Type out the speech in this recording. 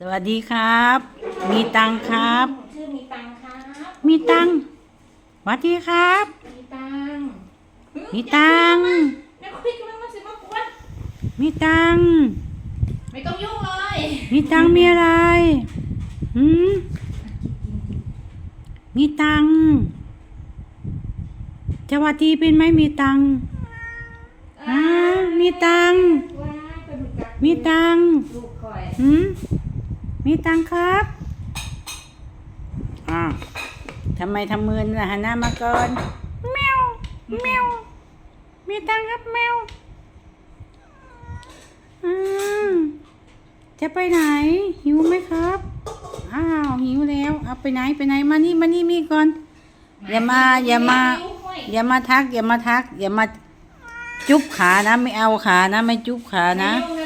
สวัสดีครับ มีตังค์ครับ ชื่อมีตังค์ครับ มีตังค์สวัสดีครับ มีตังค์มีตังค์แม่คุยกันมาสิมากวนมีตังค์ไม่ต้องยุ่งเลย มีตังค์มีอะไรหืมมีตังค์สวัสดีเป็นไหมมีตังค์อ่ามีตังค์ว้าเป็นกักมีตังค์ลูกคอยหืม มีตังค์ครับอ้าวทำไมทำมือน่ะหันหน้ามาก่อนแมวแมวมีตังค์ครับแมวอืมจะไปไหน หิวไหมครับ อ้าวหิวแล้ว เอาไปไหนไปไหนมานี่มานี่มีก่อน อย่ามาอย่ามา อย่ามาทัก อย่ามาทัก อย่ามาจุ๊บขานะ ไม่เอาขานะ ไม่จุ๊บขานะเร็ว